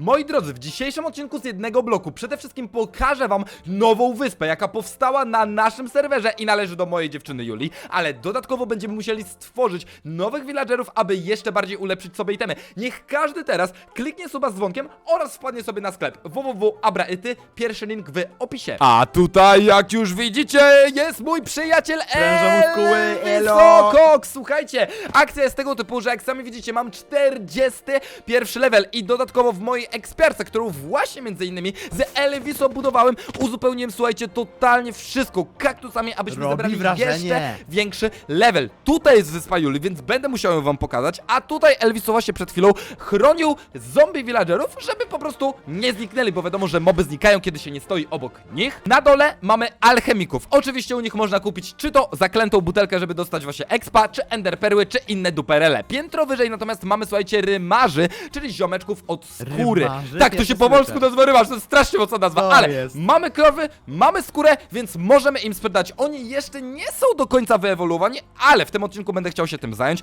Moi drodzy, w dzisiejszym odcinku z jednego bloku przede wszystkim pokażę wam nową wyspę, jaka powstała na naszym serwerze i należy do mojej dziewczyny Julii, ale dodatkowo będziemy musieli stworzyć nowych villagerów, aby jeszcze bardziej ulepszyć sobie itemy. Niech każdy teraz kliknie suba z dzwonkiem oraz wpadnie sobie na sklep www.abraity, pierwszy link w opisie. A tutaj, jak już widzicie, jest mój przyjaciel mu skóły, elo. Wysoko! Słuchajcie, akcja jest tego typu, że jak sami widzicie, mam 41 level i dodatkowo w mojej ekspiarce, którą właśnie między innymi z Elviso budowałem, uzupełniłem, słuchajcie, totalnie wszystko kaktusami, abyśmy Robi zebrali wrażenie. jeszcze większy level. Tutaj jest wyspa Julii, więc będę musiał ją wam pokazać, a tutaj Elviso właśnie przed chwilą chronił zombie villagerów, żeby po prostu nie zniknęli, bo wiadomo, że moby znikają, kiedy się nie stoi obok nich. Na dole mamy alchemików. Oczywiście u nich można kupić czy to zaklętą butelkę, żeby dostać właśnie expa, czy enderperły, czy inne duperele. Piętro wyżej natomiast mamy, słuchajcie, rymarzy, czyli ziomeczków od skóry. Tak, to się po polsku nazywa rymarz, to jest strasznie mocna nazwa, To ale jest. mamy krowy, mamy skórę, więc możemy im sprzedać. Oni jeszcze nie są do końca wyewoluowani, ale w tym odcinku będę chciał się tym zająć.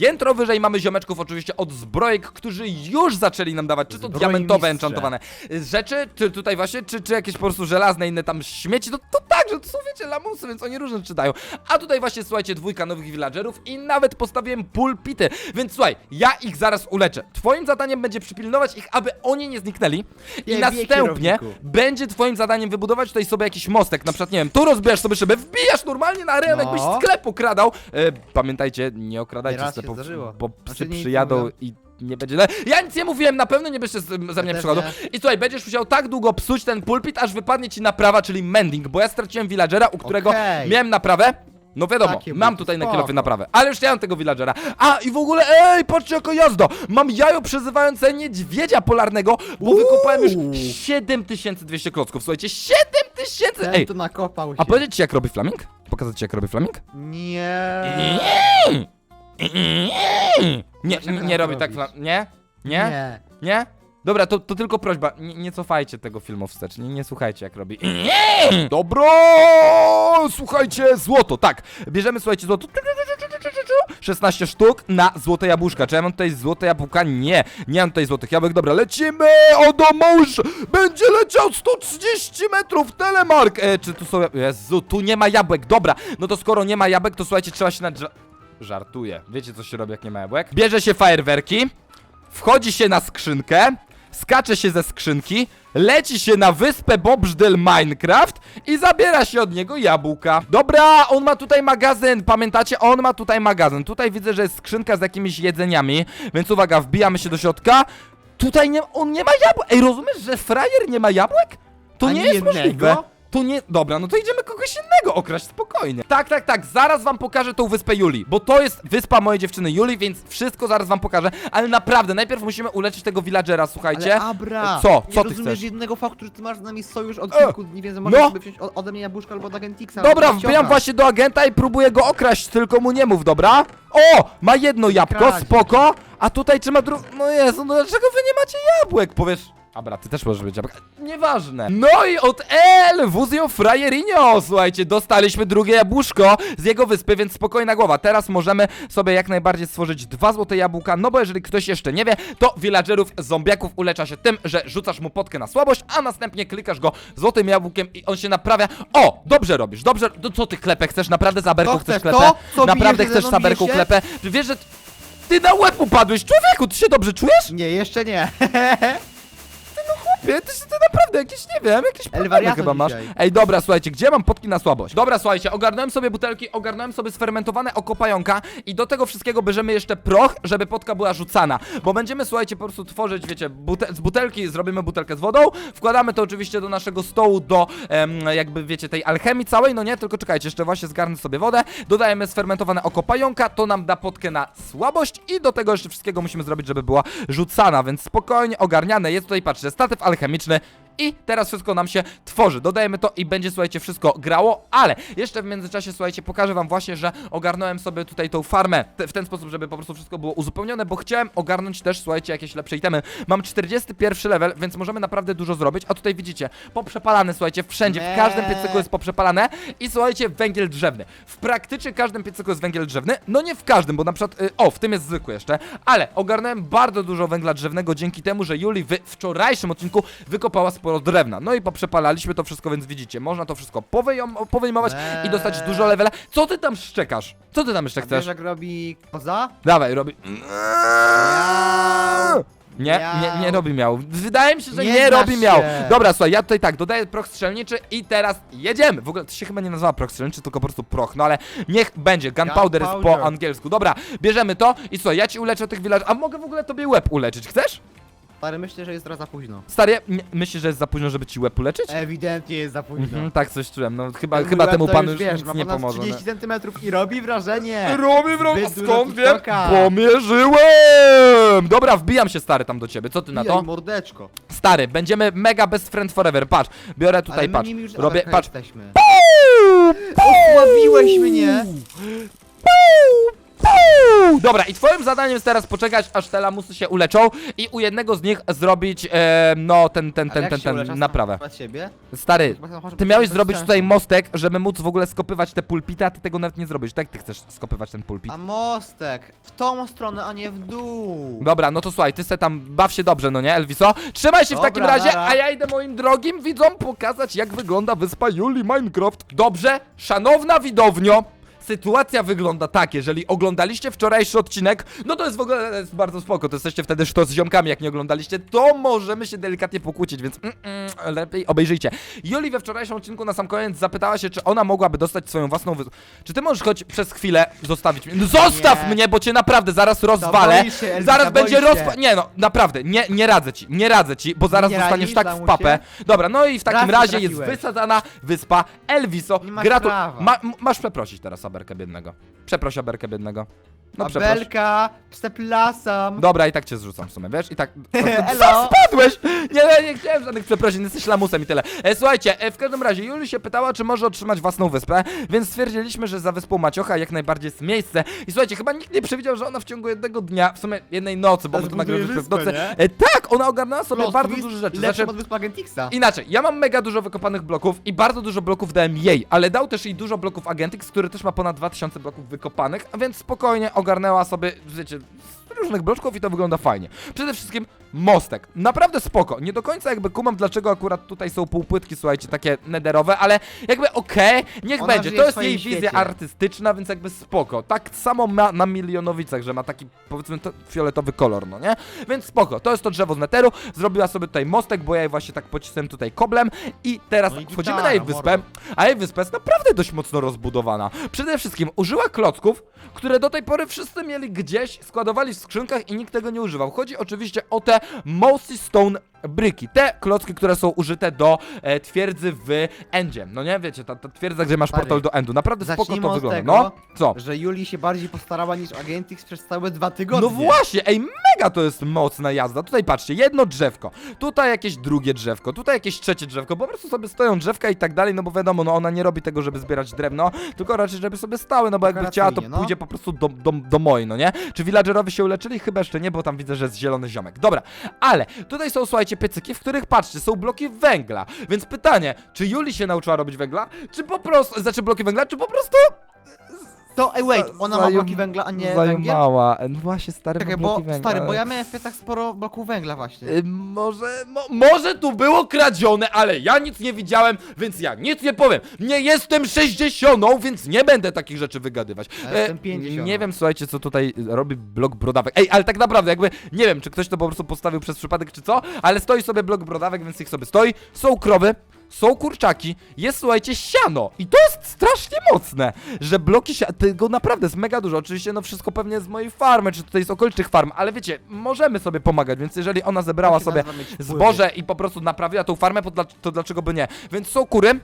Piętro wyżej mamy ziomeczków oczywiście od zbrojek, którzy już zaczęli nam dawać, czy to Zbroi diamentowe, mistrze. enchantowane rzeczy, czy tutaj właśnie, czy, czy jakieś po prostu żelazne, inne tam śmieci, to, to tak, że to są wiecie lamusy, więc oni różne rzeczy dają. A tutaj właśnie, słuchajcie, dwójka nowych villagerów i nawet postawiłem pulpity, więc słuchaj, ja ich zaraz uleczę. Twoim zadaniem będzie przypilnować ich, aby oni nie zniknęli i następnie kierowniku. będzie twoim zadaniem wybudować tutaj sobie jakiś mostek, na przykład, nie wiem, tu rozbijasz sobie szybę, wbijasz normalnie na arenę, No. jakbyś sklep okradał. E, pamiętajcie, nie okradajcie Nieraz się sklepów, zdarzyło. bo psy Znaczy, nie przyjadą i nie będzie źle. Ja nic nie mówiłem, na pewno nie byście z- ze mnie też przychodzą. nie. I słuchaj, będziesz musiał tak długo psuć ten pulpit, aż wypadnie ci naprawa, czyli mending, bo ja straciłem villagera, u którego Okej. miałem naprawę. No wiadomo, Takie mam buty, tutaj na spoko. kilofy naprawę, ale już nie mam tego villagera. A i w ogóle, ej, patrzcie jaka jazda! Mam jajo przyzywające niedźwiedzia polarnego, bo wykopałem już 7200 klocków. Słuchajcie, 7000! Ten Ej, tu nakopał się. a powiedzieć ci jak robi flaming? Pokazać ci jak robi flaming? Nie. Nie, nie, to robi tak flaming. Nie? Nie? Nie. Nie? Dobra, to, to tylko prośba, nie, nie cofajcie tego filmu wstecz, nie, nie słuchajcie jak robi. Dobro! Słuchajcie, złoto, tak. Bierzemy, słuchajcie, złoto. 16 sztuk na złote jabłuszka. Czy ja mam tutaj złote jabłka? Nie, nie mam tutaj złotych jabłek. Dobra, lecimy! Odo mąż! Będzie leciał 130 metrów telemark! E, czy tu są... Jezu, tu nie ma jabłek. Dobra, no to skoro nie ma jabłek, to słuchajcie, trzeba się nad... Żartuję. Wiecie, co się robi, jak nie ma jabłek? Bierze się fajerwerki, wchodzi się na skrzynkę, skacze się ze skrzynki, leci się na wyspę Bobżdel Minecraft i zabiera się od niego jabłka. Dobra, on ma tutaj magazyn, pamiętacie? On ma tutaj magazyn. Tutaj widzę, że jest skrzynka z jakimiś jedzeniami, więc uwaga, wbijamy się do środka. Tutaj nie, on nie ma jabłek. Ej, rozumiesz, że frajer nie ma jabłek? To Ani nie jest jednego? możliwe. To nie. Dobra, no to idziemy kogoś innego okraść spokojnie. Tak, tak, tak. Zaraz wam pokażę tą wyspę Julii, bo to jest wyspa mojej dziewczyny Julii, więc wszystko zaraz wam pokażę. Ale naprawdę, najpierw musimy uleczyć tego villagera, słuchajcie. Ale Abra, Co? nie Co ty rozumiesz chcesz? jednego faktu, że ty masz z nami sojusz od E, kilku dni, więc możesz no. sobie wziąć o- ode mnie jabłuszko albo od Agentixa. Dobra, albo od wbijam właśnie do agenta i próbuję go okraść, tylko mu nie mów, dobra? O! Ma jedno jabłko, kraść. spoko. A tutaj czy ma drugie. No Jezu, no dlaczego wy nie macie jabłek? Powiesz. Abra, ty też możesz być jabłka. Nieważne. No i od El Wuzio Frajerinho, słuchajcie, dostaliśmy drugie jabłuszko z jego wyspy, więc spokojna głowa. Teraz możemy sobie jak najbardziej stworzyć dwa złote jabłka, no bo jeżeli ktoś jeszcze nie wie, to villagerów zombiaków ulecza się tym, że rzucasz mu potkę na słabość, a następnie klikasz go złotym jabłkiem i on się naprawia. O, dobrze robisz, dobrze. To co ty klepę chcesz? Naprawdę zaberką Co chcesz chcesz, klepę? to? Naprawdę chcesz się? klepę? Wiesz, że ty na łeb upadłeś, człowieku, ty się dobrze czujesz? Nie, jeszcze nie. Ty, ty, ty naprawdę jakieś, nie wiem, jakieś problemy wariato chyba masz. dzisiaj. Ej, dobra, słuchajcie, gdzie mam potki na słabość? Dobra, słuchajcie, ogarnąłem sobie butelki, ogarnąłem sobie sfermentowane oko pająka i do tego wszystkiego bierzemy jeszcze proch, żeby potka była rzucana. Bo będziemy, słuchajcie, po prostu tworzyć, wiecie, bute z butelki zrobimy butelkę z wodą, wkładamy to oczywiście do naszego stołu, do em, jakby, wiecie, tej alchemii całej, no nie, tylko czekajcie, jeszcze właśnie zgarnę sobie wodę, dodajemy sfermentowane oko pająka, to nam da potkę na słabość i do tego jeszcze wszystkiego musimy zrobić, żeby była rzucana, więc spokojnie ogarniane jest tutaj, patrzcie, statyw alchemiczny i teraz wszystko nam się tworzy. Dodajemy to i będzie, słuchajcie, wszystko grało, ale jeszcze w międzyczasie, słuchajcie, pokażę wam właśnie, że ogarnąłem sobie tutaj tą farmę te, w ten sposób, żeby po prostu wszystko było uzupełnione, bo chciałem ogarnąć też, słuchajcie, jakieś lepsze itemy. Mam 41 level, więc możemy naprawdę dużo zrobić, a tutaj widzicie, poprzepalane, słuchajcie, wszędzie, w każdym piecyku jest poprzepalane i słuchajcie, węgiel drzewny. W praktycznie każdym piecyku jest węgiel drzewny, no nie w każdym, bo na przykład, y, o, w tym jest zwykły jeszcze, ale ogarnąłem bardzo dużo węgla drzewnego dzięki temu, że Juli w wczorajszym odcinku wykopała sporo drewna. No i poprzepalaliśmy to wszystko, więc widzicie, można to wszystko powyjom- powyjmować i dostać Eee. dużo levela. Co ty tam szczekasz? Co ty tam jeszcze A wiesz chcesz? jak robi koza? Dawaj, robi... Nie, nie, nie robi miał. Wydaje mi się, że nie, Nie znasz robi miał. się. Dobra, słuchaj, ja tutaj tak, dodaję proch strzelniczy i teraz jedziemy. W ogóle to się chyba nie nazywa proch strzelniczy, tylko po prostu proch, no ale niech będzie. Gunpowder jest po Gunpowder. angielsku. Dobra, bierzemy to i słuchaj, ja ci uleczę tych villager. A mogę w ogóle tobie łeb uleczyć, chcesz? Stary, myślę, że jest teraz za późno. Stary, nie, myślisz, że jest za późno, żeby ci łeb uleczyć? Ewidentnie jest za późno. Mhm, tak coś czułem, no chyba, Ten chyba łeb temu to panu już wiesz, nic ma nie ponad pomoże. no. 30 cm i robi wrażenie. Robi Zbyt dużo skąd wiem? TikToka. Pomierzyłem! Dobra, wbijam się stary tam do ciebie, co ty na Bijaj, to? mordeczko. Stary, będziemy mega best friend forever, patrz, biorę tutaj, Ale my patrz, nimi już robię, patrz, jesteśmy. Osłabiłeś mnie. Dobra, i twoim zadaniem jest teraz poczekać, aż te lamusy się uleczą i u jednego z nich zrobić, e, no, ten, ten, ten, ten, ten, naprawę. Od siebie? Stary, ty miałeś zrobić tutaj mostek, żeby móc w ogóle skopywać te pulpity, a ty tego nawet nie zrobisz. Tak ty chcesz skopywać ten pulpit? A mostek. W tą stronę, a nie w dół. Dobra, no to słuchaj, ty se tam baw się dobrze, no nie, Elviso? Trzymaj się w Dobra, takim razie, nara. a ja idę moim drogim widzom pokazać, jak wygląda wyspa Juli Minecraft. Dobrze, szanowna widownio. Sytuacja wygląda tak, jeżeli oglądaliście wczorajszy odcinek, no to jest w ogóle jest bardzo spoko, to jesteście wtedy to z ziomkami, jak nie oglądaliście, to możemy się delikatnie pokłócić, więc mm, mm, lepiej obejrzyjcie. Juli we wczorajszym odcinku na sam koniec zapytała się, czy ona mogłaby dostać swoją własną wyspę. Czy ty możesz choć przez chwilę zostawić mnie? No zostaw Nie. mnie, bo cię naprawdę zaraz rozwalę. się, Zaraz będzie się. rozpa... Nie no, naprawdę, nie, nie radzę ci, nie radzę ci, bo zaraz Nie zostaniesz radzisz, tak w papę. Dobra, no i w takim razie jest trafiłeś. wysadzana wyspa Elviso. Nie masz Gratu- prawa. Ma, m- masz przeprosić teraz Aberkę biednego. Przeproś Aberkę biednego. No przepraszam. Dobra, i tak cię zrzucam w sumie, wiesz? I tak... Elo. Spadłeś! Nie, nie, nie chciałem żadnych przeprosin, jesteś lamusem i tyle. E, słuchajcie, e, w każdym razie Juli się pytała, czy może otrzymać własną wyspę, więc stwierdziliśmy, że za wyspą Maciocha jak najbardziej jest miejsce. I słuchajcie, chyba nikt nie przewidział, że ona w ciągu jednego dnia, w sumie jednej nocy, bo my to Zbuduje nagrywaliśmy w wyspę, nocy. nie? E, tak, ona ogarnęła sobie Plot bardzo dużo rzeczy. Znaczy, od Agentixa. Inaczej, ja mam mega dużo wykopanych bloków i bardzo dużo bloków dałem jej, ale dał też jej dużo bloków Agentix, który też ma ponad 2000 bloków wykopanych, a więc spokojnie ogarnęła sobie, wiecie, z różnych bloczków i to wygląda fajnie. Przede wszystkim mostek. Naprawdę spoko. Nie do końca jakby kumam, dlaczego akurat tutaj są półpłytki, słuchajcie, takie nederowe, ale jakby okej, niech Ona będzie. żyje To w jest swoim jej wizja świecie. artystyczna, więc jakby spoko. Tak samo ma na Milionowicach, że ma taki, powiedzmy, to fioletowy kolor, no nie? Więc spoko. To jest to drzewo z neteru. Zrobiła sobie tutaj mostek, bo ja jej właśnie tak pocisnąłem tutaj koblem i teraz No i wchodzimy na jej wyspę, a jej wyspa jest naprawdę dość mocno rozbudowana. Przede wszystkim użyła klocków, które do tej pory wszyscy mieli gdzieś, składowali w skrzynkach i nikt tego nie używał. Chodzi oczywiście o te Moses Stone bryki, te klocki, które są użyte do e, twierdzy w Endzie. No nie, wiecie, ta, ta twierdza, gdzie masz Stary, portal do Endu. Naprawdę spoko zacznijmy to od wygląda. tego, No, co? Że Juli się bardziej postarała niż Agentix przez całe dwa tygodnie. No właśnie, ej, mega to jest mocna jazda. Tutaj patrzcie, jedno drzewko, tutaj jakieś drugie drzewko, tutaj jakieś trzecie drzewko, po prostu sobie stoją drzewka i tak dalej, no bo wiadomo, no ona nie robi tego, żeby zbierać drewno, tylko raczej, żeby sobie stały, no bo jakby chciała, to Dekoracyjnie, no. pójdzie po prostu do, do, do mojej, no nie? Czy villagerowie się uleczyli? Chyba jeszcze nie, bo tam widzę, że jest zielony ziomek. Dobra, ale tutaj są, słuchajcie, piecyki, w których, patrzcie, są bloki węgla, więc pytanie, czy Juli się nauczyła robić węgla, czy po prostu, znaczy bloki węgla, czy po prostu To, ej, wait, ona ma Zajum- bloki węgla, a nie węgiel? No właśnie, stary, Czekaj, bo, bloki węgla. stary, bo ja miałem w piecach sporo bloków węgla właśnie. Y, może, mo, może tu było kradzione, ale ja nic nie widziałem, więc ja nic nie powiem. Nie jestem 60, więc nie będę takich rzeczy wygadywać. Ja jestem 50. nie wiem, słuchajcie, co tutaj robi blok brodawek. Ej, ale tak naprawdę, jakby, nie wiem, czy ktoś to po prostu postawił przez przypadek, czy co, ale stoi sobie blok brodawek, więc ich sobie stoi. Są krowy. Są kurczaki, jest słuchajcie siano i to jest strasznie mocne, że bloki siana, tego naprawdę jest mega dużo, oczywiście no wszystko pewnie z mojej farmy, czy tutaj z okolicznych farm, ale wiecie, możemy sobie pomagać, więc jeżeli ona zebrała sobie nazywa mieć wpływy. zboże i po prostu naprawiła tą farmę, to, dla, to dlaczego by nie? Więc są kury.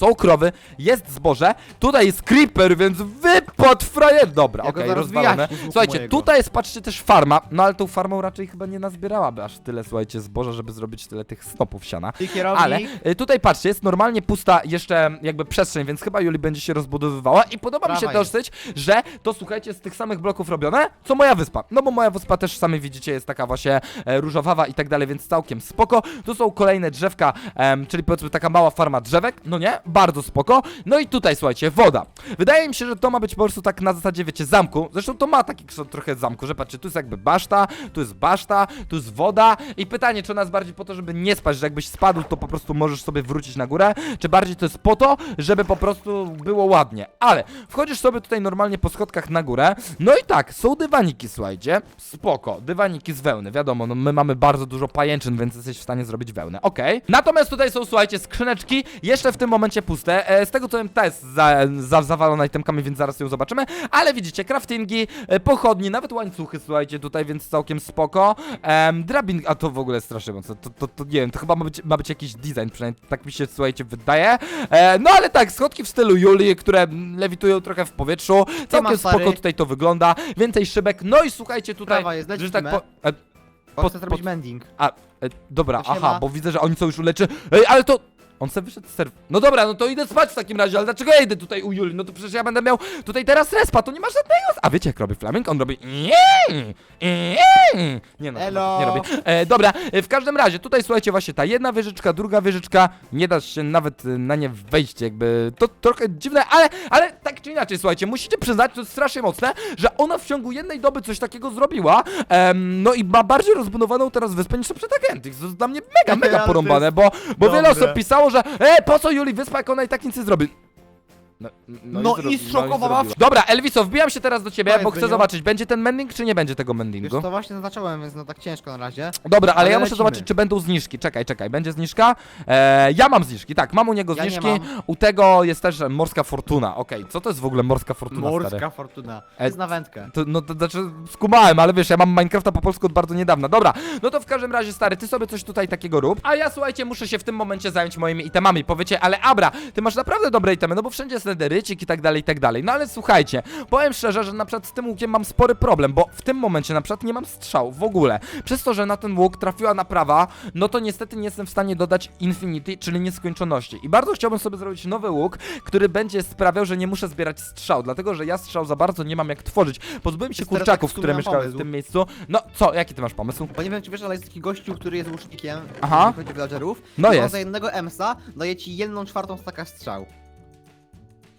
Są krowy, jest zboże, tutaj jest creeper, więc wypad frajer. Dobra, Ja go okej, zaraz rozwalone. wyjaśnię z łuku Słuchajcie, mojego. tutaj jest, patrzcie, też farma, no ale tą farmą raczej chyba nie nazbierałaby aż tyle, słuchajcie, zboża, żeby zrobić tyle tych snopów siana. Ty kierownik, Ale y, tutaj patrzcie, jest normalnie pusta jeszcze jakby przestrzeń, więc chyba Juli będzie się rozbudowywała i podoba mi się dosyć, że to słuchajcie z tych samych bloków robione, co moja wyspa. No bo moja wyspa też sami widzicie jest taka właśnie e, różowawa i tak dalej, więc całkiem spoko. Tu są kolejne drzewka, em, czyli powiedzmy taka mała farma drzewek, no nie? Bardzo spoko. No i tutaj słuchajcie, woda. Wydaje mi się, że to ma być po prostu tak na zasadzie, wiecie, zamku. Zresztą to ma taki kształt trochę zamku, że patrzcie, tu jest jakby baszta, tu jest baszta, tu jest woda i pytanie, czy ona jest bardziej po to, żeby nie spać, że jakbyś spadł, to po prostu możesz sobie wrócić na górę, czy bardziej to jest po to, żeby po prostu było ładnie. Ale wchodzisz sobie tutaj normalnie po schodkach na górę, no i tak, są dywaniki, słuchajcie, spoko, dywaniki z wełny, wiadomo, no my mamy bardzo dużo pajęczyn, więc jesteś w stanie zrobić wełnę, okej. Natomiast tutaj są, słuchajcie, skrzyneczki, jeszcze w tym momencie puste, e, z tego co wiem, ta jest za, za, zawalona itemkami, więc zaraz ją zobaczymy, ale widzicie, craftingi, e, pochodnie, nawet łańcuchy, słuchajcie, tutaj, więc całkiem spoko, em, drabin, a to w ogóle strasznie mocno, to, to, to nie wiem, to chyba ma być, ma być jakiś design, przynajmniej tak mi się, słuchajcie, wydaje, e, no ale tak, schodki w stylu Julii, które lewitują trochę w powietrzu, całkiem spoko tutaj to wygląda, więcej szybek, no i słuchajcie tutaj, Prawa jest, że tak po... E, bo chcę zrobić mending. a, e, dobra, aha, siema. bo widzę, że oni są już uleczy. Ej, ale to. On sobie wyszedł z serw. No dobra, no to idę spać w takim razie, ale dlaczego ja idę tutaj u Juli? No to przecież ja będę miał tutaj teraz respa, to nie ma żadnego. A wiecie jak robi Flaming? On robi. Nie, no, Elo. nie robi. E, dobra, e, w każdym razie, tutaj słuchajcie, właśnie ta jedna wieżyczka, druga wieżyczka, nie da się nawet e, na nie wejść, jakby. To trochę dziwne, ale, ale tak czy inaczej, słuchajcie, musicie przyznać, to jest strasznie mocne, że ona w ciągu jednej doby coś takiego zrobiła. Em, no i ma bardziej rozbudowaną teraz wyspę niż przed Agentix. To jest dla mnie mega, mega Ale to porąbane, bo, bo wiele dobre. osób pisało, że e, po co Juli wyspa, jak ona i tak nic nie zrobi. No, No i zrobi- zszokowała zrobiła. Dobra, Elviso, wbijam się teraz do ciebie, bo chcę zobaczyć, będzie ten mending, czy nie będzie tego Wiesz, mendingu? to właśnie zaznaczałem, więc no tak ciężko na razie. Dobra, ale, Ale ja muszę lecimy. zobaczyć, czy będą zniżki. Czekaj, czekaj, będzie zniżka? E, ja mam zniżki, tak, mam u niego Ja nie zniżki. mam. U tego jest też e, morska fortuna. Okej, co to jest w ogóle morska fortuna, stary? Morska fortuna. E, Jest na wędkę. To, no to znaczy skumałem, ale wiesz, ja mam Minecrafta po polsku od bardzo niedawna. Dobra, no to w każdym razie, stary, ty sobie coś tutaj takiego rób. A ja, słuchajcie, muszę się w tym momencie zająć moimi itemami. Powiecie, ale Abra, ty masz naprawdę dobre itemy, no bo wszędzie jest nederycik i tak dalej, i tak dalej. No ale słuchajcie, powiem szczerze, że na przykład z tym łukiem mam spory problem, bo w tym momencie na przykład nie mam strzał w ogóle. Przez to, że na ten łuk trafiła naprawa, no to niestety nie jestem w stanie dodać Infinity, czyli nieskończoności. I bardzo chciałbym sobie zrobić nowy łuk, który będzie sprawiał, że nie muszę zbierać strzał, dlatego że ja strzał za bardzo nie mam jak tworzyć. Pozbyłem się Jest teraz kurczaków, tak które mieszkały w tym miejscu. No co, jaki ty masz pomysł? Bo nie wiem, czy wiesz, ale jest taki gościu, który jest łucznikiem, Aha. jeżeli chodzi o villagerów. No I on jest. za jednego emsa daje ci jedną czwartą staka strzał.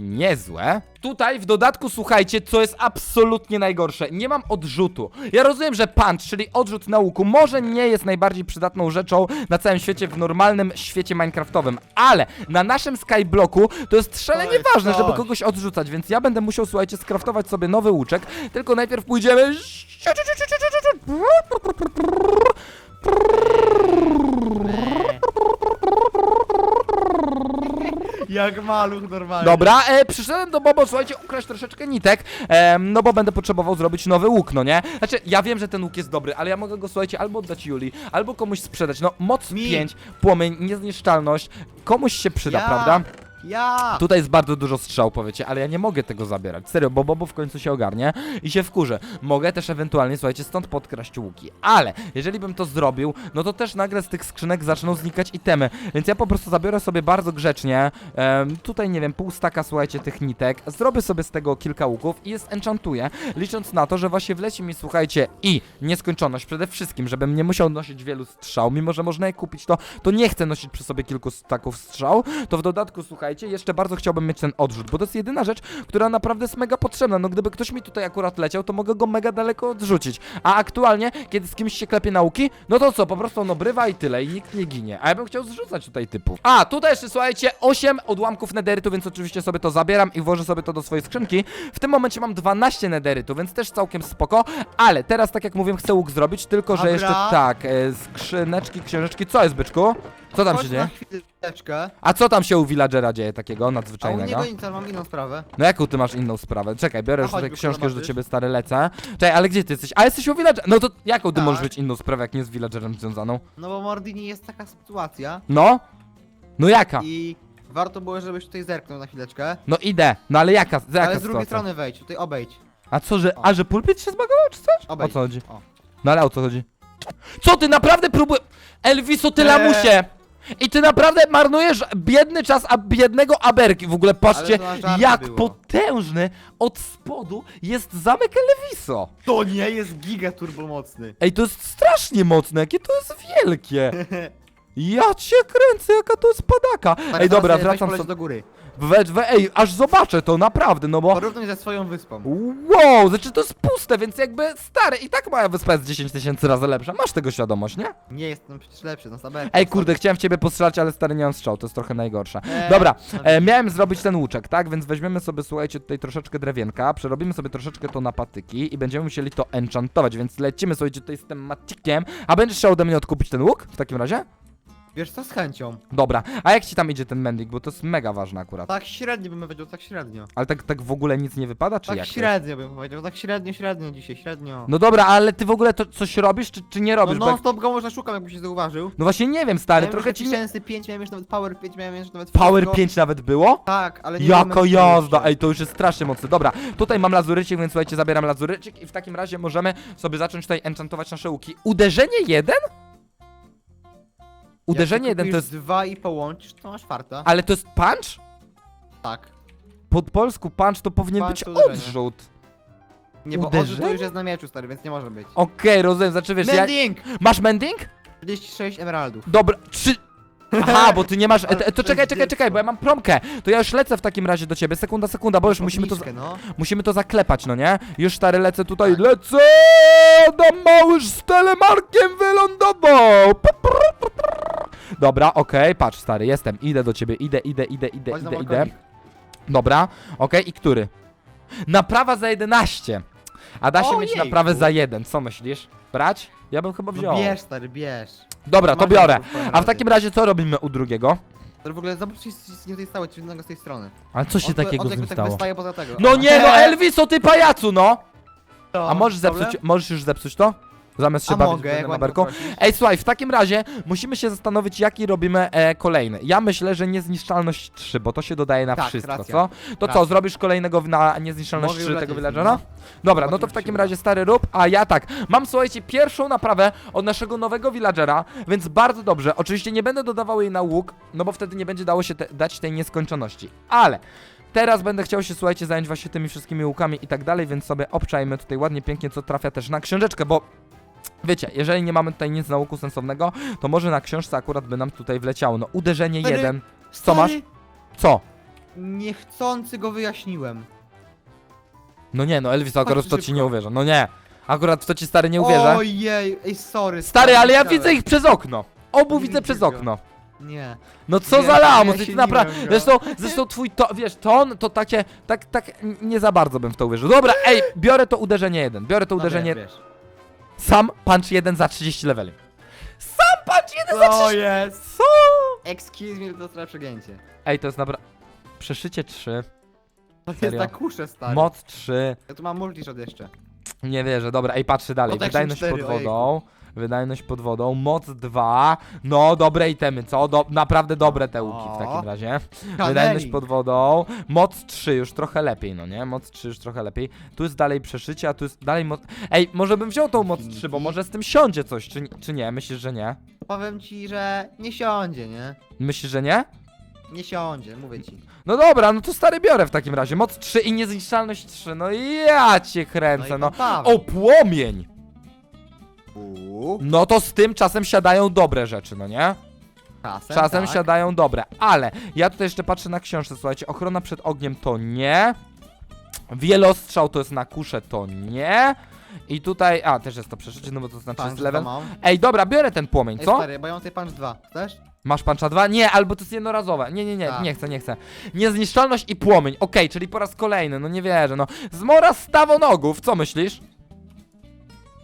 Niezłe. Tutaj w dodatku słuchajcie, co jest absolutnie najgorsze. Nie mam odrzutu. Ja rozumiem, że punch, czyli odrzut na łuku, może nie jest najbardziej przydatną rzeczą na całym świecie, w normalnym świecie Minecraftowym, ale na naszym skyblocku to jest szalenie jest ważne, żeby kogoś odrzucać, więc ja będę musiał, słuchajcie, skraftować sobie nowy łuczek, tylko najpierw pójdziemy... Jak maluch normalnie. Dobra, e, przyszedłem do Bobo, słuchajcie, ukraść troszeczkę nitek, e, no bo będę potrzebował zrobić nowy łuk, no nie? Znaczy, ja wiem, że ten łuk jest dobry, ale ja mogę go, słuchajcie, albo oddać Julii, albo komuś sprzedać. No, moc Mi. 5, płomień, niezniszczalność, komuś się przyda, Ja. prawda? Ja! Tutaj jest bardzo dużo strzał, powiecie, ale ja nie mogę tego zabierać. Serio, bo Bobo w końcu się ogarnie i się wkurzę. Mogę też ewentualnie, słuchajcie, stąd podkraść łuki. Ale jeżeli bym to zrobił, no to też nagle z tych skrzynek zaczną znikać itemy. Więc ja po prostu zabiorę sobie bardzo grzecznie. tutaj, nie wiem, pół staka, słuchajcie, tych nitek. Zrobię sobie z tego kilka łuków i jest enchantuję, licząc na to, że właśnie wleci mi, słuchajcie, i nieskończoność przede wszystkim, żebym nie musiał nosić wielu strzał, mimo że można je kupić, to, to nie chcę nosić przy sobie kilku staków strzał. To w dodatku, słuchajcie, jeszcze bardzo chciałbym mieć ten odrzut, bo to jest jedyna rzecz, która naprawdę jest mega potrzebna. No gdyby ktoś mi tutaj akurat leciał, to mogę go mega daleko odrzucić. A aktualnie, kiedy z kimś się klepie nauki, no to co, po prostu on obrywa i tyle, i nikt nie ginie. A ja bym chciał zrzucać tutaj typów. A, tutaj jeszcze, słuchajcie, 8 odłamków nederytu, więc oczywiście sobie to zabieram i włożę sobie to do swojej skrzynki. W tym momencie mam 12 nederytu, więc też całkiem spoko, ale teraz, tak jak mówiłem, chcę łuk zrobić, tylko że Dobra. jeszcze tak, e, skrzyneczki, książeczki, co jest, byczku? Co tam Chodź się dzieje? na chwileczkę. A co tam się u villagera dzieje takiego A u nadzwyczajnego? niego nic, ale mam inną sprawę. No jaką ty masz inną sprawę? Czekaj, biorę A już chodź, tutaj książkę, już do zobaczysz. ciebie stary lecę. Czekaj, ale gdzie ty jesteś? A jesteś u villagera? No to jaką ty Tak. możesz mieć inną sprawę, jak nie z villagerem związaną? No bo Mordini jest taka sytuacja No? No jaka? i Warto było, żebyś tutaj zerknął na chwileczkę. No idę, no ale jaka, jaka Ale z drugiej sytuacja? strony wejdź, tutaj obejdź. A co, że, a że pulpit się zbagował, czy coś? O Obejdź. co chodzi? O. No ale o co chodzi? Co ty naprawdę próbujesz? Elviso, ty Eee. lamusie! I ty naprawdę marnujesz biedny czas, a biednego aberki. W ogóle patrzcie, to na żarty jak było. potężny od spodu jest zamek Elviso. To nie jest giga turbomocny. Ej, to jest strasznie mocne, jakie to jest wielkie. Ja cię kręcę, jaka to jest padaka. Ej, dobra, wracam sobie. do góry. We, we, ej, aż zobaczę to, naprawdę, no bo... Porównuj ze swoją wyspą. Wow, znaczy to jest puste, więc jakby stary, i tak moja wyspa jest 10 tysięcy razy lepsza. Masz tego świadomość, nie? Nie jest no przecież lepszy, no saber. Ej, kurde, chciałem w ciebie postrzelać, ale stary nie mam strzał, to jest trochę najgorsze. Eee, Dobra, no e, miałem zrobić ten łuczek, tak? Więc weźmiemy sobie, słuchajcie, tutaj troszeczkę drewienka, przerobimy sobie troszeczkę to na patyki i będziemy musieli to enchantować, więc lecimy, słuchajcie, tutaj z tym matikiem. A będziesz chciał ode mnie odkupić ten łuk w takim razie? Wiesz co, z chęcią. Dobra, a jak ci tam idzie ten mending, bo to jest mega ważne akurat. Tak średnio bym powiedział, tak średnio. Ale tak, tak w ogóle nic nie wypada, czy Tak jak? to jest? średnio bym powiedział, tak średnio, średnio dzisiaj, średnio. No dobra, ale ty w ogóle to coś robisz, czy, czy nie No robisz? Bo non jak... stop go można szukam, jakbyś się zauważył. No właśnie nie wiem, stary, Miałem trochę ci nie... Sensy 5, miałem już nawet Power 5, miałem już nawet Power wszystko. 5 nawet było? Tak, ale nie co jazda! jeszcze. Ej, to już jest strasznie mocne. Dobra, tutaj mam lazurycik, więc słuchajcie, zabieram lazurycik i w takim razie możemy sobie zacząć tutaj enchantować nasze łuki. Uderzenie jeden? Uderzenie Jak jeden to jest... dwa i połączysz, to masz farta. Ale to jest punch? Tak. Po polsku punch to powinien Punch być to uderzenie. odrzut. Nie, bo odrzut to Uderzenie? już jest na mieczu, stary, więc nie może być. Okej, rozumiem, znaczy wiesz, ja... Mending! Masz mending? 46 emeraldów. Dobra, trzy... Aha, bo ty nie masz... E, Ale to czekaj, czekaj, czekaj, bo ja mam promkę. To ja już lecę w takim razie do ciebie. Sekunda, sekunda, bo już musimy to... Obniżkę, no. Musimy to zaklepać, no nie? Już stary lecę tutaj, Tak. lecę! Adam Małysz z telemarkiem wylądował! Pu, pu. Dobra, okej, patrz stary, jestem, idę do ciebie, idę, idę, idę, idę, Chodź na idę, idę. balkonik. Dobra, okej, i który? Naprawa za 11. A da się mieć Ojejku. naprawę za jeden, co myślisz? Brać? Ja bym chyba No wziął. bierz, stary, bierz. Dobra, to Masz biorę. jakąś swoją A w radę. takim razie co robimy u drugiego? To w ogóle zobacz, czy jest nie tej stałe, czy innego z tej strony. Ale co się On tu- takiego on z nim tak stało? wystaje poza tego. No nie no, Elviso, ty pajacu, no! To, A możesz zepsuć, możesz już zepsuć to? Zamiast się A bawić mogę, jak na poprosisz. Ej, słuchaj, w takim razie musimy się zastanowić, jaki robimy e, kolejny. Ja myślę, że niezniszczalność 3, bo to się dodaje na Tak, wszystko, racja. co? To co, Racja. zrobisz kolejnego w- na niezniszczalność Mogę 3 już tego lecieć, villagera? no. Dobra, no to w takim razie stary rób, a ja tak. Mam, słuchajcie, pierwszą naprawę od naszego nowego villagera, więc bardzo dobrze. Oczywiście nie będę dodawał jej na łuk, no bo wtedy nie będzie dało się te, dać tej nieskończoności. Ale Teraz będę chciał się, słuchajcie, zająć właśnie tymi wszystkimi łukami i tak dalej, więc sobie obczajmy tutaj ładnie, pięknie, co trafia też na książeczkę, bo wiecie, jeżeli nie mamy tutaj nic na łuku sensownego, to może na książce akurat by nam tutaj wleciało. No, uderzenie Stary, jeden. Co masz? Stary, Co? Niechcący go wyjaśniłem. No nie, no Elvis akurat w to ci szybko. nie uwierza. No nie, akurat w to ci stary nie uwierza. Ojej, ej, sorry. Stary, ale ja widzę ich przez okno. Obu Nie widzę przez go. okno. Nie. No co Nie, za lamus, ja ty naprawdę. Zresztą, zresztą twój to, wiesz, ton to takie, tak, tak, nie za bardzo bym w to uwierzył. Dobra, ej, biorę to uderzenie jeden, biorę to uderzenie. wiesz. Sam punch jeden za 30 leveli. Sam punch jeden za 30 Co jest? Co? Excuse me, to trochę przegięcie. Ej, to jest naprawdę. Przeszycie 3, To jest Serio? na kuszę, stary. moc 3. Ja tu mam multishot jeszcze. Nie wierzę, dobra, ej, patrzy dalej. Protection Wydajność 4, pod wodą. Wydajność pod wodą, moc 2. No, dobre itemy, co? Do, naprawdę dobre te łuki w takim razie. Wydajność pod wodą. Moc 3 już trochę lepiej, no nie? Moc 3 już trochę lepiej. Tu jest dalej przeszycie, a tu jest dalej moc. Ej, może bym wziął tą moc 3, bo może z tym siądzie coś, czy, czy nie? Myślisz, że nie? Powiem ci, że nie siądzie, nie? Myślisz, że nie? Nie siądzie, mówię ci. No dobra, no to stary biorę w takim razie. Moc 3 i niezniszczalność 3. No i ja cię kręcę, i no. O, płomień! No to z tym czasem siadają dobre rzeczy, no nie? czasem, Czasem tak. siadają dobre, ale ja tutaj jeszcze patrzę na książce, słuchajcie, ochrona przed ogniem to nie, wielostrzał to jest na kuszę to nie i tutaj, a też jest to przeszycie, no bo to znaczy Punch jest level. dwa mam. Ej, dobra, biorę ten płomień, Ej, co? stary, bo ja mam tutaj punch 2. Chcesz? Masz pancza 2? Nie, albo to jest jednorazowe. Nie, nie, nie, Tak. nie chcę, nie chcę. Niezniszczalność i płomień, okej, czyli po raz kolejny, no nie wierzę, no. Zmora stawonogów, co myślisz?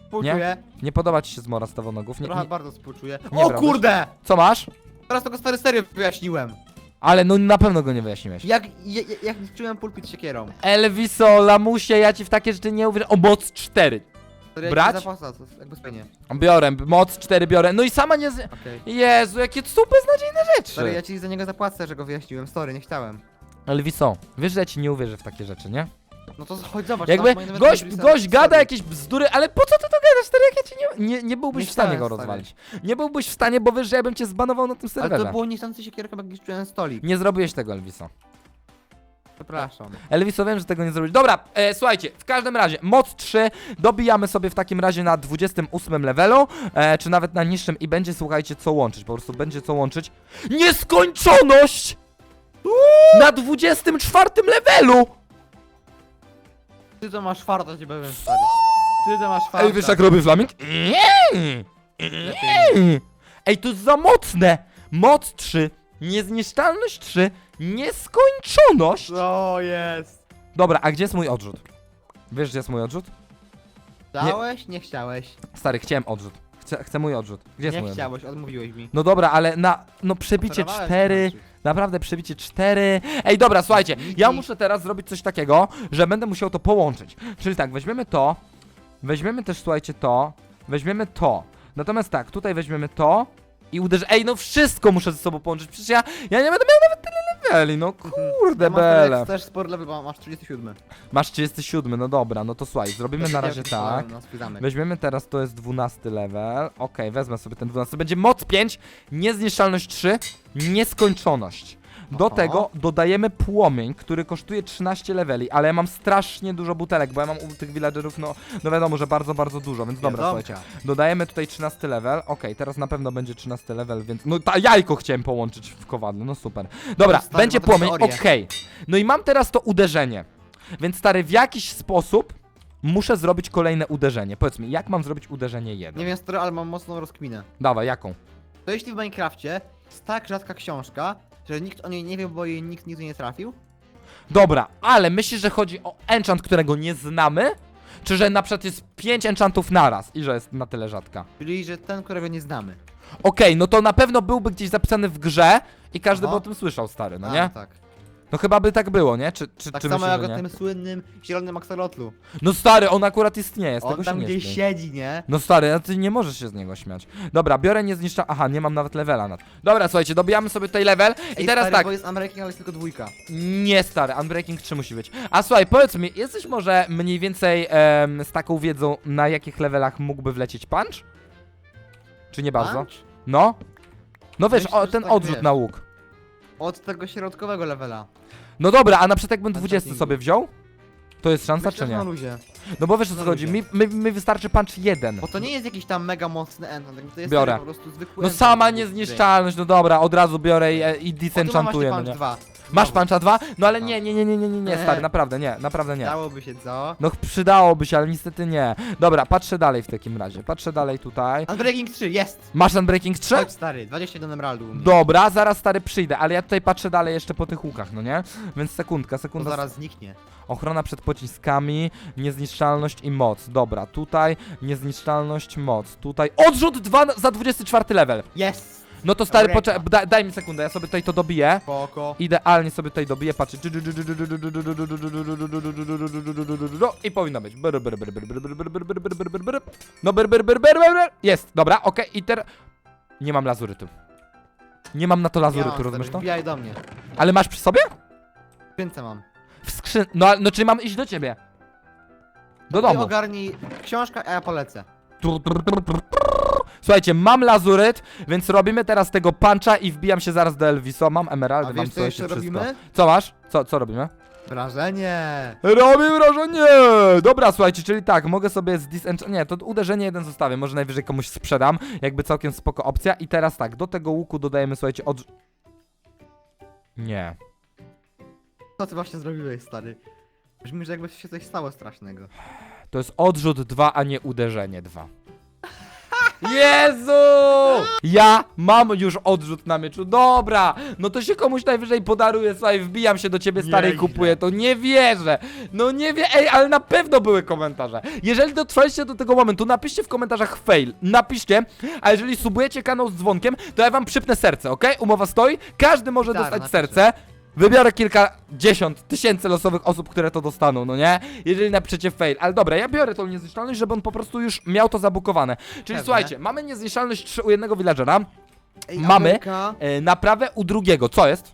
Współczuję. Nie podoba ci się zmora stawonogów? Nie, Trochę nie. bardzo współczuję. Nie o kurde! Co masz? Teraz tego stary serio wyjaśniłem. Ale no na pewno go nie wyjaśniłeś. Jak, jak, jak czułem pulpit siekierą. Elviso, lamusie, ja ci w takie rzeczy nie uwierzę. O, moc 4. Stary, ja Brać? to jest jakby spenie. Biorę, moc 4 biorę. No i sama nie... Z... Okej. Jezu, jakie super beznadziejne Stary, ja rzeczy. ci za niego zapłacę, że go wyjaśniłem. Story, nie chciałem. Elviso, wiesz, że ja ci nie uwierzę w takie rzeczy, nie? No to chodź zobacz. Jakby tam gość, gość gada jakieś bzdury, ale po co ty to gadasz, stary, jak ja ci nie... Nie, nie byłbyś Nie w stanie chciałem, go stary. rozwalić. Nie byłbyś w stanie, bo wiesz, że ja bym cię zbanował na tym Ale serwerze. to było niechcący się kierunkiem, jak czułem stolik. Nie zrobiłeś tego, Elviso. Przepraszam. Elviso, wiem, że tego nie zrobisz. Dobra, e, słuchajcie, w każdym razie, moc 3 dobijamy sobie w takim razie na 28 levelu, e, czy nawet na niższym i będzie, słuchajcie, co łączyć, po prostu będzie co łączyć. Nieskończoność! Na 24 levelu! Ty to masz farta, cię powiem stary. Ty to masz farta. Ej, wiesz jak robi flaming? Ej, to jest za mocne! Moc 3, niezniszczalność 3, nieskończoność! Co jest? Dobra, a gdzie jest mój odrzut? Wiesz, gdzie jest mój odrzut? Chciałeś? Nie chciałeś. Stary, chciałem odrzut. Chcę, chcę mój odrzut. Gdzie jest mój Nie odrzut? chciałeś, odmówiłeś mi. No dobra, ale na. No przebicie Oferowałeś 4. zobaczyć. Naprawdę przebicie 4. Ej, dobra, słuchajcie. Ja muszę teraz zrobić coś takiego, że będę musiał to połączyć. Czyli tak, weźmiemy to. Weźmiemy też, słuchajcie, to. Weźmiemy to. Natomiast tak, tutaj weźmiemy to. I uderzę. Ej, no wszystko muszę ze sobą połączyć. Przecież ja, ja nie będę miał nawet leveli. No kurde, Ja mam bele. teraz też sport level, bo masz 37. Masz 37, no dobra, no to słuchaj, zrobimy na razie tak. Swój zamek. Weźmiemy teraz, to jest 12 level. Okej, wezmę sobie ten 12. Będzie moc 5, niezniszczalność 3, nieskończoność. Do Oho. tego dodajemy płomień, który kosztuje 13 leveli, ale ja mam strasznie dużo butelek, bo ja mam u tych villagerów, no, no wiadomo, że bardzo, bardzo dużo, więc dobra, słuchajcie. Dodajemy tutaj 13 level. Okej, teraz na pewno będzie 13 level, więc. No ta jajko chciałem połączyć w kowadle, no super. Dobra, No stary, będzie to płomień, okej. No i mam teraz to uderzenie. Więc stary, w jakiś sposób muszę zrobić kolejne uderzenie. Powiedz mi, jak mam zrobić uderzenie jedno? Nie wiem stary, ale mam mocną rozkminę. Dawaj, jaką? To jeśli w Minecrafcie jest tak rzadka książka, że nikt o niej nie wie, bo jej nikt nigdy nie trafił, Dobra, ale myślisz, że chodzi o enchant, którego nie znamy? Czy że na przykład jest 5 enchantów naraz i że jest na tyle rzadka? czyli że ten, którego nie znamy. Okej, no to na pewno byłby gdzieś zapisany w grze i każdy Aha. by o tym słyszał, stary, no A, nie? tak. No chyba by tak było, nie? Czy, czy, Tak czy samo myślisz, jak że o nie? tym słynnym zielonym aksolotlu. No stary, on akurat istnieje, z tego On się tam nie gdzieś śmiej. siedzi, nie? No stary, a ty nie możesz się z niego śmiać. Dobra, biorę niezniszcza... Aha, nie mam nawet levela nad. Dobra, słuchajcie, dobijamy sobie tutaj level i Ej, teraz stary, tak. bo jest American, ale jest tylko dwójka. Nie stary, Unbreaking 3 musi być. A słuchaj, powiedz mi, jesteś może mniej więcej em, z taką wiedzą, na jakich levelach mógłby wlecieć punch? Czy nie bardzo? Punch? No? No wiesz, Myślę, o, że ten tak odrzut wiesz. na łuk. Od tego środkowego levela. No dobra, a na przykład jakbym Na 20 startingu. sobie wziął? To jest szansa, Myślę, czy że nie? na luzie. No bo wiesz o co na chodzi, mi, luzie. mi, mi wystarczy punch jeden. Bo to nie jest jakiś tam mega mocny enchant, to jest Biorę. po prostu zwykły No enchant. sama niezniszczalność, no dobra, od razu biorę i, i O, tu mam disenchantuję, no nie? punch 2. Masz puncha 2? No ale nie, nie, nie, nie, nie, nie, nie, Nie. stary, naprawdę nie, naprawdę nie. Dałoby się co? No przydałoby się, ale niestety nie. Dobra, patrzę dalej w takim razie, patrzę dalej tutaj. Unbreaking 3, jest! Masz Unbreaking 3? Chodź stary, 21 emeraldu u mnie. Dobra, zaraz stary przyjdę, ale ja tutaj patrzę dalej jeszcze po tych łukach, no nie? Więc sekundka, To sekunda. zaraz zniknie. Ochrona przed pociskami, niezniszczalność i moc. Dobra, tutaj niezniszczalność, moc. Tutaj odrzut 2 za 24 level. Jest! No to stary, Eureka. poczekaj, da, daj mi sekundę, ja sobie tutaj to dobiję. Spoko. Idealnie sobie tutaj dobiję, patrzę. I powinno być. No. Jest, dobra, okej, i teraz... Nie mam lazurytu. Nie mam na to lazurytu, rozumiesz to? Wbijaj do mnie. Ale masz przy sobie? Skrzynce mam. W skrzyn... No, no czyli mam iść do ciebie. Do Ty domu. ogarnij książkę, a ja polecę. Słuchajcie, mam lazuryt, więc robimy teraz tego puncha i wbijam się zaraz do Elviso. Mam emeraldy, A mam co jeszcze wszystko. robimy? Co masz? Co, co robimy? Wrażenie! Robi wrażenie! Dobra, słuchajcie, czyli tak, mogę sobie z disenchant... Nie, to uderzenie jeden zostawię, może najwyżej komuś sprzedam, jakby całkiem spoko opcja. I teraz tak, do tego łuku dodajemy, słuchajcie, od... Nie. Co ty właśnie zrobiłeś, stary? Brzmi, że jakby się coś stało strasznego. To jest odrzut 2, a nie uderzenie 2. Jezu! Ja mam już odrzut na mieczu. Dobra, no to się komuś najwyżej podaruje, słuchaj, wbijam się do ciebie stary i Nieźle. kupuję to. Nie wierzę. No nie wie, ej, ale na pewno były komentarze. Jeżeli dotrwaliście do tego momentu, napiszcie w komentarzach fail. Napiszcie, a jeżeli subujecie kanał z dzwonkiem, to ja wam przypnę serce, ok? Umowa stoi, każdy może Tak, dostać napiszę. serce. Wybiorę kilkadziesiąt tysięcy losowych osób, które to dostaną, no nie? Jeżeli napiszecie fail. Ale dobra, ja biorę tą niezniszczalność, żeby on po prostu już miał to zabukowane. Czyli Pewnie. słuchajcie, mamy niezniszczalność 3 u jednego villagera, Ej, Mamy- Amelka, e, naprawę u drugiego. Co jest?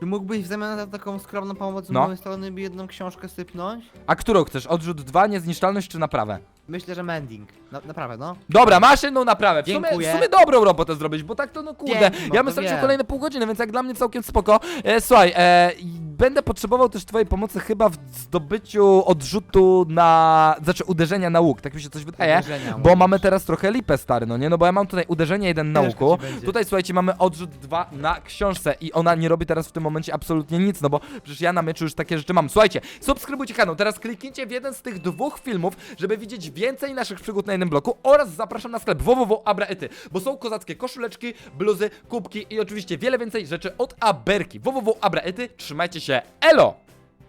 Czy mógłbyś w zamian za taką skromną pomoc z No. mojej strony mi jedną książkę sypnąć? A którą chcesz? Odrzut 2, niezniszczalność czy naprawę? Myślę, że mending. Na, naprawdę, no. Dobra, masz jedną naprawę. W sumie, w Dziękuję. sumie dobrą robotę zrobić, bo tak to no kurde. Dzięki, ja bym to stracił wiem. kolejne pół godziny, więc jak dla mnie całkiem spoko. E, słuchaj, e, będę potrzebował też twojej pomocy chyba w zdobyciu odrzutu na... Znaczy uderzenia na łuk, tak mi się coś wydaje. Uderzenia, Bo mamy teraz trochę lipę stary, no nie? No bo ja mam tutaj uderzenie jeden na Ciężko łuku. ci będzie. Tutaj słuchajcie, mamy odrzut 2 na książce i ona nie robi teraz w tym momencie absolutnie nic, no bo przecież ja na meczu już takie rzeczy mam. Słuchajcie, subskrybujcie kanał, teraz kliknijcie w jeden z tych dwóch filmów, żeby widzieć więcej naszych przygód na jednym bloku oraz zapraszam na sklep www.abraety, bo są kozackie koszuleczki, bluzy, kubki i oczywiście wiele więcej rzeczy od Aberki. www.abraety, trzymajcie się. Elo!